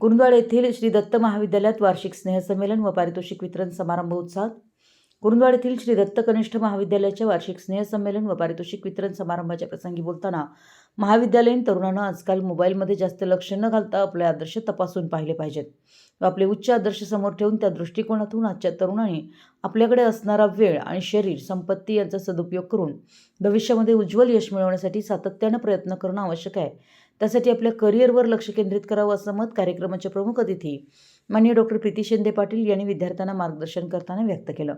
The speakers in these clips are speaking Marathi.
कुरुंदवाड येथील श्री दत्त महाविद्यालयात वार्षिक स्नेहसंमेलन व पारितोषिक वितरण समारंभ उत्साहात. कुरुंदवाड येथील श्री दत्त कनिष्ठ महाविद्यालयाच्या वार्षिक स्नेहसंमेलन व पारितोषिक वितरण समारंभाच्या प्रसंगी बोलताना महाविद्यालयीन तरुणांना आजकाल मोबाईलमध्ये जास्त लक्ष न घालता आपले आदर्श तपासून पाहिले पाहिजेत व आपले उच्च आदर्श समोर ठेवून त्या दृष्टिकोनातून आजच्या तरुणांनी आपल्याकडे असणारा वेळ आणि शरीर संपत्ती यांचा सदुपयोग करून भविष्यामध्ये उज्ज्वल यश मिळवण्यासाठी सातत्यानं प्रयत्न करणं आवश्यक आहे. त्यासाठी आपल्या करिअरवर लक्ष केंद्रित करावं असं मत कार्यक्रमाचे प्रमुख अतिथी माननीय डॉक्टर प्रीती शिंदे पाटील यांनी विद्यार्थ्यांना मार्गदर्शन करताना व्यक्त केलं.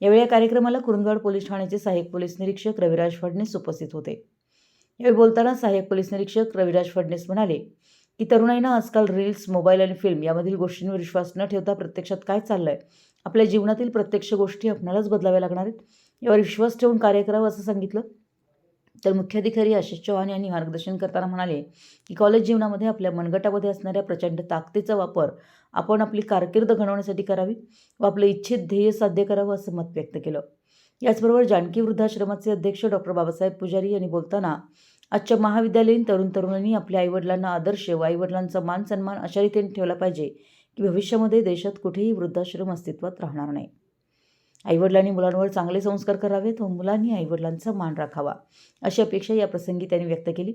यावेळी या कार्यक्रमाला कुरुंदवाड पोलीस ठाण्याचे सहाय्यक पोलीस निरीक्षक रविराज फडणीस उपस्थित होते. यावेळी बोलताना सहाय्यक पोलीस निरीक्षक रविराज फडणीस म्हणाले की तरुणाईनं आजकाल रील्स मोबाईल आणि फिल्म यामधील गोष्टींवर विश्वास न ठेवता प्रत्यक्षात काय चाललंय? आपल्या जीवनातील प्रत्यक्ष गोष्टी आपणालाच बदलाव्या लागणार आहेत? यावर विश्वास ठेवून कार्य करावं असं सांगितलं. तर मुख्याधिकारी आशिष चव्हाण यांनी मार्गदर्शन करताना म्हणाले की कॉलेज जीवनामध्ये आपल्या मनगटामध्ये असणाऱ्या प्रचंड ताकदीचा वापर आपण आपली कारकीर्द घडवण्यासाठी करावी व आपलं इच्छित ध्येय साध्य करावं असं मत व्यक्त केलं. याचबरोबर जानकी वृद्धाश्रमाचे अध्यक्ष डॉक्टर बाबासाहेब पुजारी यांनी बोलताना आजच्या महाविद्यालयीन तरुण तरुणांनी आपल्या आईवडिलांना आदर्श व आईवडिलांचा मान सन्मान अशा रीतीने ठेवला पाहिजे की भविष्यामध्ये देशात कुठेही वृद्धाश्रम अस्तित्वात राहणार नाही. आईवडिलांनी मुलांवर चांगले संस्कार करावेत व मुलांनी आईवडिलांचा मान राखावा अशी अपेक्षा या प्रसंगी त्यांनी व्यक्त केली.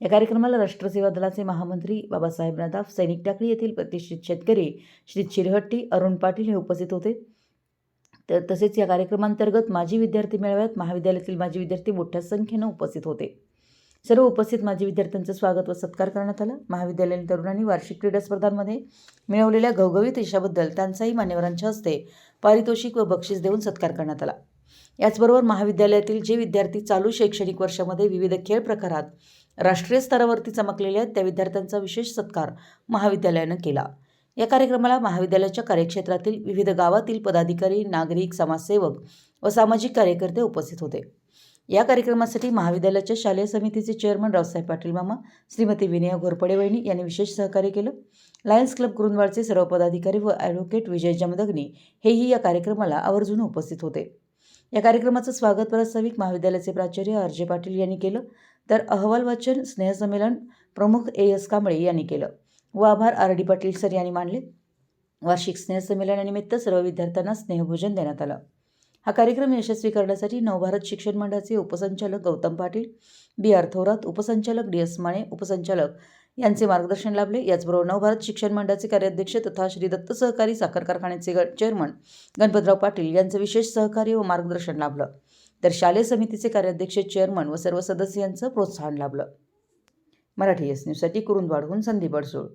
या कार्यक्रमाला राष्ट्रसेवा दलाचे महामंत्री बाबासाहेब नदाफ सैनिक टाकळी येथील प्रतिष्ठित शेतकरी श्री चिरहट्टी अरुण पाटील हे उपस्थित होते. तर तसेच या कार्यक्रमांतर्गत माजी विद्यार्थी मेळाव्यात महाविद्यालयातील माजी विद्यार्थी मोठ्या संख्येनं उपस्थित होते. सर्व उपस्थित माजी विद्यार्थ्यांचं स्वागत व सत्कार करण्यात आला. महाविद्यालयीन तरुणांनी वार्षिक क्रीडा स्पर्धांमध्ये मिळवलेल्या घवघवीत यशाबद्दल त्यांचाही मान्यवरांच्या हस्ते पारितोषिक व बक्षीस देऊन सत्कार करण्यात आला. याचबरोबर महाविद्यालयातील जे विद्यार्थी चालू शैक्षणिक वर्षामध्ये विविध खेळ प्रकारात राष्ट्रीय स्तरावरती चमकलेले आहेत त्या विद्यार्थ्यांचा विशेष सत्कार महाविद्यालयानं केला. या कार्यक्रमाला महाविद्यालयाच्या कार्यक्षेत्रातील विविध गावातील पदाधिकारी नागरिक समाजसेवक व सामाजिक कार्यकर्ते उपस्थित होते. या कार्यक्रमासाठी महाविद्यालयाच्या शालेय समितीचे चेअरमन रावसाहेब पाटील मामा श्रीमती विनया घोरपडे वहिनी यांनी विशेष सहकार्य केलं. लायन्स क्लब कुरुंदवाडचे सर्व पदाधिकारी व ॲडव्होकेट विजय जमदग्नी हेही या कार्यक्रमाला आवर्जून उपस्थित होते. या कार्यक्रमाचं स्वागत प्रास्ताविक महाविद्यालयाचे प्राचार्य आर जे पाटील यांनी केलं. तर अहवाल वाचन स्नेहसंमेलन प्रमुख ए एस कांबळे यांनी केलं. व आभार आर डी पाटील सर यांनी मानले. वार्षिक स्नेहसंमेलनानिमित्त सर्व विद्यार्थ्यांना स्नेहभोजन देण्यात आलं. हा कार्यक्रम यशस्वी करण्यासाठी नवभारत शिक्षण मंडळाचे उपसंचालक गौतम पाटील बी आर थोरात उपसंचालक डी एस माने उपसंचालक यांचे मार्गदर्शन लाभले. याचबरोबर नवभारत शिक्षण मंडळाचे कार्याध्यक्ष तथा श्री दत्त सहकारी साखर कारखान्याचे चेअरमन गणपतराव पाटील यांचं विशेष सहकार्य व मार्गदर्शन लाभलं. तर शालेय समितीचे कार्याध्यक्ष चेअरमन व सर्व सदस्यांचं प्रोत्साहन लाभलं. मराठी एस न्यूजसाठी कुरुंदवाडहून संदीप अडसूळ.